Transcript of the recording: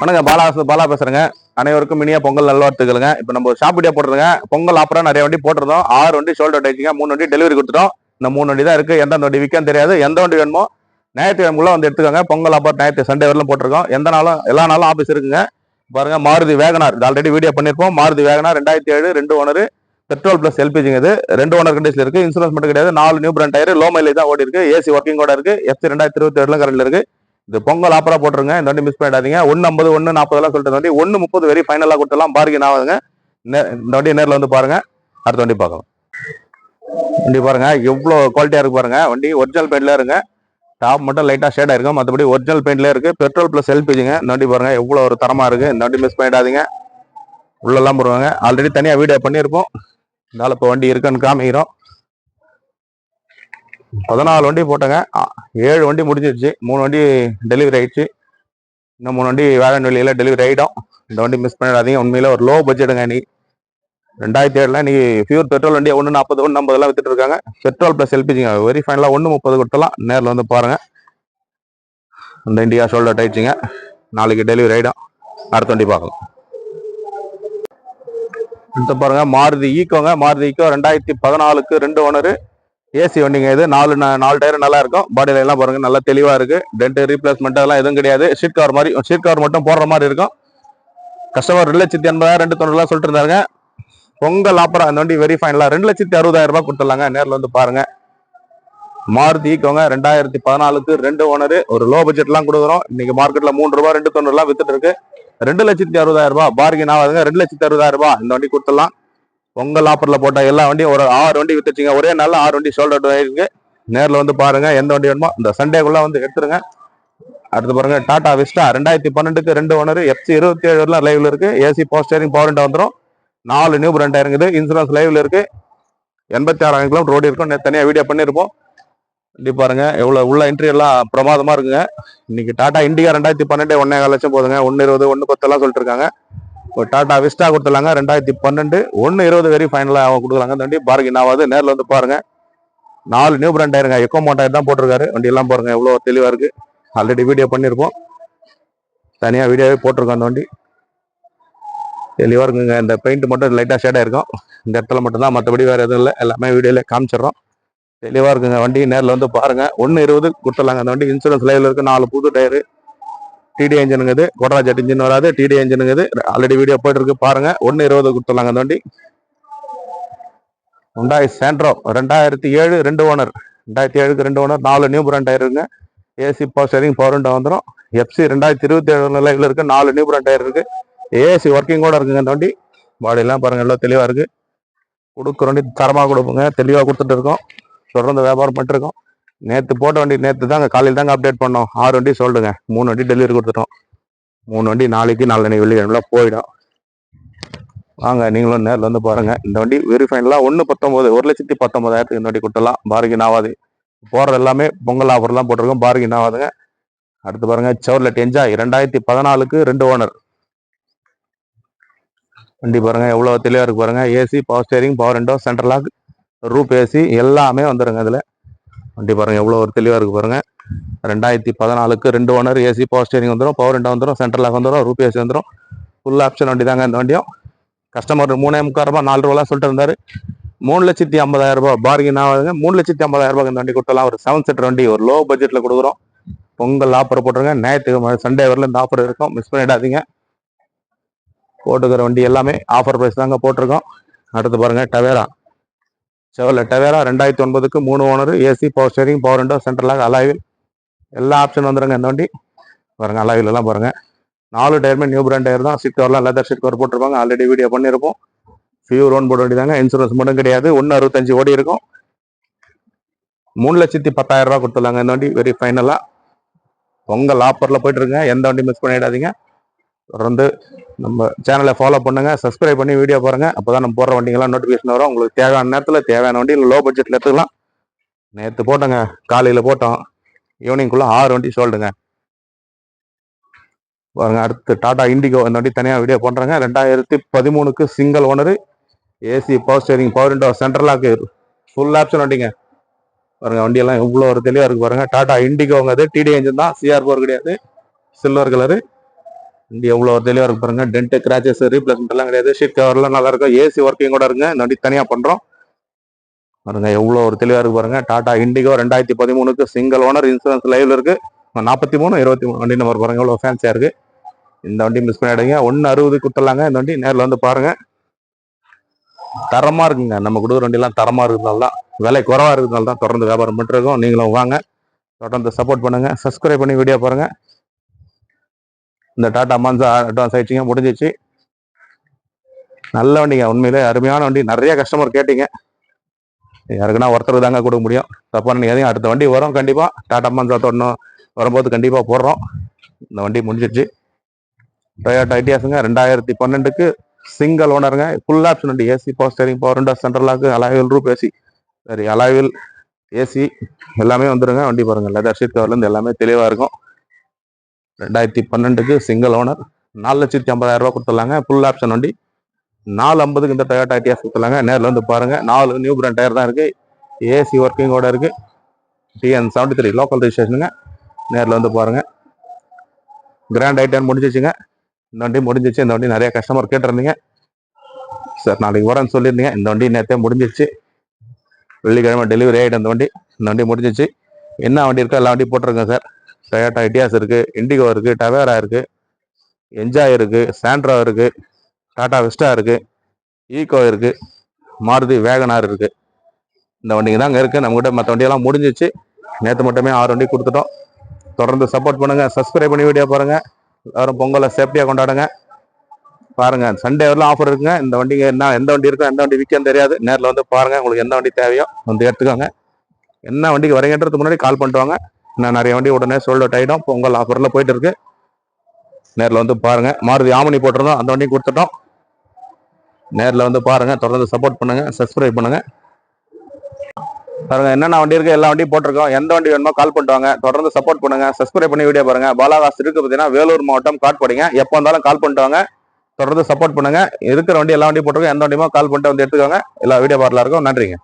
வணக்கம் பாலா பாலா பேசுறேங்க. அனைவருக்கும் இனிய பொங்கல் நல்வாழ்த்துக்களுங்க. இப்போ நம்ம ஷாப் வீடியோ போட்டுருங்க பொங்கல் ஆஃபரா நிறைய வண்டி போட்டிருந்தோம். ஆறு வண்டி ஷோல்டர் டேக்கிங்க மூணு வண்டி டெலிவரி கொடுத்துட்டோம். இந்த மூணு வண்டி தான் இருக்கு. எந்த வண்டி விற்கும் தெரியாது. எந்த வண்டி வேணுமோ ஞாயிற்றுக்கிழமைக்குள்ள வந்து எடுத்துக்கோங்க. பொங்கல் ஆஃபர் ஞாயிற்று சண்டே வரலாம் போட்டிருக்கோம். எந்த நாளும் எல்லா நாளும் ஆஃபீஸ் இருக்குங்க. பாருங்க மாருதி வேகனார். இது ஆல்ரெடி வீடியோ பண்ணியிருப்போம். மாருதி வேகனார் ரெண்டாயிரத்தி ஏழு ரெண்டு ஓனர் பெட்ரோல் பிளஸ் எல்பிஜிங்க இது. ரெண்டு ஓனர் கண்டிஷன் இருக்கு. இன்சூரன்ஸ் மட்டும் கிடையாது. நாலு new brand tyre low mileage தான் ஓடி இருக்கு ஏசி ஒர்க்கிங் கூட இருக்கு எஃப்சி ரெண்டாயிரத்தி இருபத்தி ஏழுல கரண்ட்ல இருக்கு. இந்த பொங்கல் ஆப்பரா போட்டுருங்க. இந்த வண்டி மிஸ் பண்ணிடாதீங்க. ஒன்னு ஐம்பது ஒன்னு நாற்பதெல்லாம் சொல்லிட்டு வண்டி ஒன்னு முப்பது வரை ஃபைனலா கொடுத்தலாம் பார்க்கிங் ஆகுதுங்க. நே- இந்த வண்டியை நேரில் வந்து பாருங்க. அடுத்த வண்டி பார்க்கலாம். வண்டி பாருங்க. எவ்வளவு குவாலிட்டியா இருக்கு பாருங்க. வண்டி ஒரிஜினல் பெயிண்ட்ல இருங்க. டாப் மட்டும் லைட்டா ஷேட் ஆயிருக்கும் மற்றபடி ஒரிஜினல் பெயிண்ட்ல இருக்கு. பெட்ரோல் பிளஸ் எல்பிஜிங்க இந்த வண்டி பாருங்க. எவ்வளவு ஒரு தரமா இருக்கு. இந்த வண்டி மிஸ் பண்ணிடாதீங்க. உள்ளெல்லாம் போடுவாங்க. ஆல்ரெடி தனியாக வீடியோ பண்ணியிருப்போம். இருந்தாலும் இப்போ வண்டி இருக்குன்னு காமிக்கிறோம். பதினாலு வண்டி போட்டேங்க. ஏழு வண்டி முடிஞ்சிருச்சு. மூணு வண்டி டெலிவரி ஆயிடுச்சு. இன்னும் மூணு வண்டி வேளாண் வெளியில டெலிவரி ஆகிடும் இந்த வண்டி மிஸ் பண்ணிடாதீங்க. உண்மையில ஒரு லோ பட்ஜெட்டுங்க நீ ரெண்டாயிரத்தி ஏழுல நீ பியூர் பெட்ரோல் வண்டி ஒன்று நாற்பது ஒன்று ஐம்பதுலாம் வித்துட்டு இருக்காங்க. பெட்ரோல் ப்ளஸ் எல்பிஜிங்க வெரி ஃபைனலாக ஒன்று முப்பது கொடுத்தலாம் நேரில் வந்து பாருங்க. இந்த இண்டியா ஷோல்டர் ஆயிடுச்சுங்க நாளைக்கு டெலிவரி ஆகிடும் அடுத்த வண்டி பார்க்கலாம். அடுத்து பாருங்க. மாருதி ஈக்கோங்க மாருதி ஈக்கோ ரெண்டாயிரத்தி பதினாலுக்கு ரெண்டு ஓனரு. ஏசி வண்டிங்க இது. நாலு நாலு டயர் நல்லா இருக்கும். பாடியில எல்லாம் பாருங்க நல்லா தெளிவா இருக்கு. டென்ட் ரீப்ளேஸ்மெண்ட் அதெல்லாம் எதுவும் கிடையாது. ஷீட் கவர் மாதிரி ஷீட் கவர் மட்டும் போடுற மாதிரி இருக்கும். கஸ்டமர் ரெண்டு லட்சத்தி எண்பதாயிரம் ரெண்டு தொண்ணூறுலாம் சொல்லிட்டு இருந்தாங்க பொங்கல் ஆப்பரா அந்த வண்டி வெரி ஃபைனலாக ரெண்டு லட்சத்தி அறுபதாயிரம் ரூபாய் கொடுத்துடலாங்க. நேரில் வந்து பாருங்க. மாருதி ஈக்கோங்க. ரெண்டாயிரத்தி பதினாலுக்கு ரெண்டு ஓனரு. ஒரு லோ பட்ஜெட்லாம் கொடுக்குறோம். இன்னைக்கு மார்க்கெட்ல மூணு ரூபா ரெண்டு தொண்ணூறுலாம் வித்துட்டு இருக்கு. ரெண்டு லட்சத்தி அறுபதாயிரம் ரூபாய். பார்கின் ஆகாதுங்க. ரெண்டு லட்சத்தி அறுபதாயிரம் ரூபாய். இந்த வண்டி கொடுத்துடலாம். பொங்கல் ஆஃபரில் போட்ட எல்லா வண்டியும் ஒரு ஆறு வண்டி வித்துச்சிங்க ஒரே நாளில் ஆறு வண்டி சோல்ட் ஆகிருக்கு நேரில் வந்து பாருங்கள் எந்த வண்டி வேணுமோ இந்த சண்டேக்குள்ளே வந்து எடுத்துருங்க. அடுத்து பாருங்க டாடா விஸ்டா ரெண்டாயிரத்தி பன்னெண்டுக்கு ரெண்டு ஓனர் எஃப்சி இருபத்தி ஏழு வரலாம் லைவ்ல இருக்கு. ஏசி போஸ்டரிங் பவர் வந்துடும் நாலு நியூ பிராண்ட் இறங்குது. இன்சூரன்ஸ் லைவ்ல இருக்கு. எண்பத்தி ஆறாயிரம் கிலோமீட்டர் ரோடு இருக்கும். நேற்று தனியாக வீடியோ பண்ணியிருப்போம் இப்படி பாருங்க எவ்வளோ உள்ள என்ட்ரி பிரமாதமாக இருக்குங்க. இன்னைக்கு டாடா இண்டிகா ரெண்டாயிரத்தி பன்னெண்டு ஒன்னே லட்சம் போதுங்க. ஒன்று இருபது ஒன்று பத்தெல்லாம் சொல்லிட்டு இருக்காங்க. இப்போ டாடா விஸ்டா கொடுத்துலாங்க ரெண்டாயிரத்தி பன்னெண்டு ஒன்று இருபது வெரி ஃபைனலாக அவங்க கொடுக்குறாங்க அந்த வண்டி பார்கின் ஆகாது. நேரில் வந்து பாருங்க. நாலு நியூ பிராண்ட் ஆயிருங்க. எக்கோ மோட்டார் தான் போட்டிருக்காரு. வண்டி எல்லாம் பாருங்க. தெளிவாக இருக்குது இருக்கு. ஆல்ரெடி வீடியோ பண்ணியிருப்போம். தனியாக வீடியோவே போட்டிருக்கோம் அந்த வண்டி. தெளிவாக இருக்குங்க. இந்த பெயிண்ட் மட்டும் லைட்டாக ஷேடாக இருக்கும். இந்த இடத்துல மட்டும்தான் மற்றபடி வேறு எதுவும் இல்லை. எல்லாமே வீடியோவில் காமிச்சிடுறோம். தெளிவாக இருக்குங்க வண்டி. நேரில் வந்து பாருங்கள் ஒன்று இருபது கொடுத்துடலாங்க. அந்த வண்டி இன்சூரன்ஸ் லைவில் இருக்குது நாலு புது டயரு டிடி இன்ஜினுங்குது இது ஜெட் இன்ஜின் வராது. டிடி என்ஜினுங்க இது ஆல்ரெடி வீடியோ போயிட்டு இருக்கு பாருங்க. ஒன்னு இருபது கொடுத்துடலாங்க. அந்த வண்டி உண்டாய் ரெண்டாயிரத்தி ஏழு ரெண்டு ஓனர் ரெண்டாயிரத்தி ஏழுக்கு ரெண்டு ஓனர் நாலு நியூ பிராண்ட் இருக்குங்க AC power steering power window வந்துடும் எஃப்சி ரெண்டாயிரத்தி இருபத்தி ஏழு நிலையில் இருக்கு. நாலு நியூ பிராண்ட் டயர் இருக்கு ஏசி ஒர்க்கிங் கூட இருக்குங்க. தோண்டி வண்டி பாடியெல்லாம் பாருங்கள் எல்லாம் தெளிவாக இருக்குது கொடுக்குற வண்டி கொடுப்போங்க. தெளிவாக கொடுத்துட்டு இருக்கோம். தொடர்ந்து வியாபாரம் பண்ணிட்டுருக்கோம் நேற்று போட்ட வண்டி நேற்று தாங்க காலையில் தாங்க அப்டேட் பண்ணோம். ஆறு வண்டி சொல்லுங்க மூணு வண்டி டெலிவரி கொடுத்துட்டோம். மூணு வண்டி நாளைக்கு நாளைக்கு வெள்ளிக்கிழமை போயிடும். வாங்க நீங்களும் நேரில் வந்து பாருங்க. இந்த வண்டி வெரிஃபைன்லாம் ஒன்று பத்தொம்போது ஒரு லட்சத்தி பத்தொன்பதாயிரத்துக்கு இந்த வண்டி கொடுத்துடலாம். பார்கின் ஆகாது. போகிறது எல்லாமே பொங்கல் ஆஃபர்லாம் போட்டிருக்கோம். பார்கின் ஆகாதுங்க. அடுத்து பாருங்க செவர்லெட் என்ஜாய் ரெண்டாயிரத்தி பதினாலுக்கு ரெண்டு ஓனர் வண்டி பாருங்க எவ்வளோ தெளிவாக இருக்கு பாருங்க. AC power steering power window central lock roof AC எல்லாமே வந்துடுங்க அதில் வண்டி பாருங்கள் எவ்வளோ ஒரு தெளிவாக இருக்குது பாருங்கள் ரெண்டாயிரத்தி பதினாலுக்கு ரெண்டு ஓனர் ஏசி பவர் ஸ்டேரிங் வந்துடும் பவர் ரெண்டாக வந்துடும் சென்ட்ரல் வந்துடும் ரூபிஎஸ் வந்துடும் ஃபுல் ஆப்ஷன் வண்டி தாங்க இந்த வண்டியும். கஸ்டமர் மூணே முக்கால் ரூபாய் நாலு ரூபா சொல்லிட்டு இருந்தார். மூணு லட்சத்தி ஐம்பதாயிரம் ரூபாய் பார்கின் ஆகுதுங்க. மூணு லட்சத்தி ஐம்பதாயிரம் ரூபாய் இந்த வண்டி கொடுத்தலாம் ஒரு செவன் சீட்டர் வண்டி ஒரு லோ பட்ஜெட்டில் கொடுக்குறோம். பொங்கல் ஆஃபர் போட்டுருங்க. ஞாயிற்றுக்கிழமை சண்டே வரல இந்த ஆஃபர் இருக்கும். மிஸ் பண்ணிடாதீங்க. போட்டுக்கிற வண்டி எல்லாமே ஆஃபர் ப்ரைஸ் தாங்க போட்டிருக்கோம். அடுத்து பாருங்கள் டவேரா செவல டவேரா ரெண்டாயிரத்தி ஒன்பதுக்கு மூணு owner AC power steering power window சென்ட்ரலாக அலாவில் எல்லா ஆப்ஷன் வந்துருங்க இந்த வண்டி. பாருங்க அலாவில் பாருங்கள் பாருங்க. நாலு டயருமே நியூ பிராண்ட் டயர் தான். சீட் கவர்லாம் லெதர் சீட் கவர் போட்டிருப்பாங்க. ஆல்ரெடி வீடியோ பண்ணியிருப்போம். ஃபியூர் ஓன் போட வேண்டியதாங்க. இன்சூரன்ஸ் மட்டும் கிடையாது. ஒன்று அறுபத்தஞ்சு ஓடி இருக்கும். மூணு லட்சத்தி பத்தாயிரம் ரூபாய் கொடுத்துடலாங்க இந்த வண்டி. வெரி ஃபைனலாக உங்கள் ஆஃபர்ல போயிட்டுருங்க எந்த வண்டி மிஸ் பண்ணிடாதீங்க. தொடர்ந்து நம்ம சேனலை ஃபாலோ பண்ணுங்கள் சப்ஸ்கிரைப் பண்ணி வீடியோ போடுறங்க அப்போ தான் நம்ம போடுற வண்டிங்கெல்லாம் நோட்டிஃபிகேஷன் வரும். உங்களுக்கு தேவையான நேரத்தில் தேவையான வண்டி லோ பட்ஜெட்டில் எடுத்துக்கலாம். நேற்று போட்டோங்க. காலையில் போட்டோம். ஈவினிங்குள்ளே ஆறு வண்டி சொல்லுங்க பாருங்க அடுத்து டாடா இண்டிகோ இந்த வண்டி தனியாக வீடியோ பண்ணுறேங்க ரெண்டாயிரத்தி பதிமூணுக்கு single owner AC power steering power window central lock full option வண்டிங்க. பாருங்க வண்டியெல்லாம் எவ்வளோ ஒரு தெளிவாக இருக்குது பாருங்க. டாடா இண்டிகோங்க அது டிடி இன்ஜின் தான். சிஆர் போர் கிடையாது. சில்வர் கலரு எவ்வளோ தெளிவாக இருக்கு பாருங்க. டென்ட் கிராச்சஸ் ரீப்ளேஸ்மெண்ட் எல்லாம் கிடையாது. ஷீட் கவர்லாம் நல்லா இருக்கும். ஏசி ஒர்க்கிங் கூட இருங்க. இந்த வண்டி தனியாக பண்ணுறோம் பாருங்க எவ்வளோ ஒரு தெளிவாக இருக்கு பாருங்க. டாடா இண்டிகோ ரெண்டாயிரத்தி பதிமூணுக்கு சிங்கிள் ஓனர் இன்சூரன்ஸ் லைவ்ல இருக்கு. நாற்பத்தி மூணு இருபத்தி மூணு. வண்டி நம்பர் பாருங்க எவ்வளோ ஃபேன்சியாக இருக்கு. இந்த வண்டி மிஸ் பண்ணிடுங்க ஒன்று அறுபது குத்தலாங்க. இந்த வண்டி நேரில் வந்து பாருங்க. தரமாக இருக்குங்க. நம்ம கொடுக்குற வண்டிலாம் தரமாக இருக்கிறதுனால தான். விலை குறவாக இருக்கிறதுனால தான் தொடர்ந்து வியாபாரம் பண்ணிருக்கோம் நீங்களும் வாங்க. தொடர்ந்து சப்போர்ட் பண்ணுங்கள் சப்ஸ்கிரைப் பண்ணி வீடியோ பாருங்கள் இந்த டாடா மான்சா அட்வான்ஸ் ஆயிடுச்சிங்க முடிஞ்சிச்சு. நல்ல வண்டிங்க உண்மையிலே அருமையான வண்டி. நிறைய கஸ்டமர் கேட்டீங்க. யாருக்குன்னா ஒருத்தர் தாங்க கொடுக்க முடியும். தப்பா நினைக்காதீங்க. அடுத்த வண்டி வரும் கண்டிப்பாக டாடா மான்சா தொடணும். வரும்போது கண்டிப்பாக போடுறோம். இந்த வண்டி முடிஞ்சிச்சு டொயோட்டா ஐடியாஸுங்க ரெண்டாயிரத்தி பன்னெண்டுக்கு சிங்கிள் ஓனருங்க ஃபுல் ஆப்ஷன் வண்டி. AC power steering power window central lock alloy wheel roof AC சரி அலாவில் ஏசி எல்லாமே வந்துருங்க. வண்டி பாருங்கள் லெதர் ஷீட் கவர்லேருந்து எல்லாமே தெளிவாக இருக்கும். ரெண்டாயிரத்தி பன்னெண்டுக்கு சிங்கிள் ஓனர் நாலு லட்சத்தி ஐம்பதாயிரம் ரூபா கொடுத்துடலாங்க. ஃபுல் ஆப்ஷன் வண்டி. நாலு ஐம்பதுக்கு இந்த டயோட்டா ஐடியாஸ் கொடுத்துடலாங்க. நேரில் வந்து பாருங்கள் நாலு நியூ பிராண்ட் டயர் தான் இருக்குது ஏசி ஒர்க்கிங்கோட இருக்குது டிஎன் செவன்டி த்ரீ லோக்கல் ரிஜிஸ்ட்ரேஷனுங்க நேரில் வந்து பாருங்கள் கிராண்ட் ஐட்டன் முடிஞ்சிச்சுங்க. இந்த வண்டி முடிஞ்சிச்சு. இந்த வண்டி நிறைய கஸ்டமர் கேட்டிருந்தீங்க. சார் நாளைக்கு வரேன்னு சொல்லியிருந்தீங்க. இந்த வண்டி நேற்றே முடிஞ்சிச்சு வெள்ளிக்கிழமை டெலிவரி ஆகிடும் இந்த வண்டி. இந்த வண்டி முடிஞ்சிச்சு. என்ன வண்டி இருக்கோ எல்லா வண்டி போட்டிருக்கேன் சார். டொயோட்டா இட்டியாஸ் இருக்குது இண்டிகோ இருக்குது டவேரா இருக்குது என்ஜாய் இருக்குது சாண்ட்ரா இருக்குது டாடா விஸ்டா இருக்கு ஈகோ இருக்குது மாருதி வேகனார் இருக்குது இந்த வண்டிங்க அங்கே இருக்குது நம்மகிட்ட மற்ற வண்டியெல்லாம் முடிஞ்சிச்சு. நேற்று மட்டுமே ஆறு வண்டி கொடுத்துட்டோம். தொடர்ந்து சப்போர்ட் பண்ணுங்கள் சப்ஸ்கிரைப் பண்ணி வீடியோ பாருங்கள் எல்லாரும் பொங்கலை சேஃப்டியாக கொண்டாடுங்க. பாருங்கள் சண்டே வரலாம் ஆஃபர் இருக்குங்க. இந்த வண்டிங்க என்ன எந்த வண்டி இருக்கோ எந்த வண்டி விற்கும் தெரியாது. நேரில் வந்து பாருங்கள் உங்களுக்கு எந்த வண்டி தேவையோ வந்து எடுத்துக்கோங்க. என்ன வண்டிக்கு வரீங்கன்றது முன்னாடி கால் பண்ணிட்டு வாங்க. இன்னும் நிறைய வண்டி உடனே சோல்ட் அவுட் ஆகிடும் பொங்கல் ஆஃபரில் போயிட்டு இருக்கு நேரில் வந்து பாருங்கள் மாருதி ஆமணி போட்டிருந்தோம். அந்த வண்டியும் கொடுத்துட்டோம். நேரில் வந்து பாருங்கள் தொடர்ந்து சப்போர்ட் பண்ணுங்கள் சப்ஸ்கிரைப் பண்ணுங்கள் பாருங்கள் என்னென்ன வண்டி இருக்குது எல்லா வண்டியும் போட்டிருக்கோம். எந்த வண்டி வேணுமோ கால் பண்ணிட்டு வாங்க. தொடர்ந்து சப்போர்ட் பண்ணுங்கள் சப்ஸ்கிரைப் பண்ணி வீடியோ பாருங்கள் பாலாகாஸ் இருக்குது பார்த்தீங்கன்னா வேலூர் மாவட்டம் காட்பாடிங்க. எப்போ வந்தாலும் கால் பண்ணிட்டு வாங்க. தொடர்ந்து சப்போர்ட் பண்ணுங்கள் இருக்கிற வண்டி எல்லா வண்டியும் போட்டிருக்கோம். எந்த வண்டியுமோ கால் பண்ணிட்டு வந்து எடுத்துக்கோங்க. எல்லா வீடியோ பார்க்கலாம் இருக்கும். நன்றிங்க.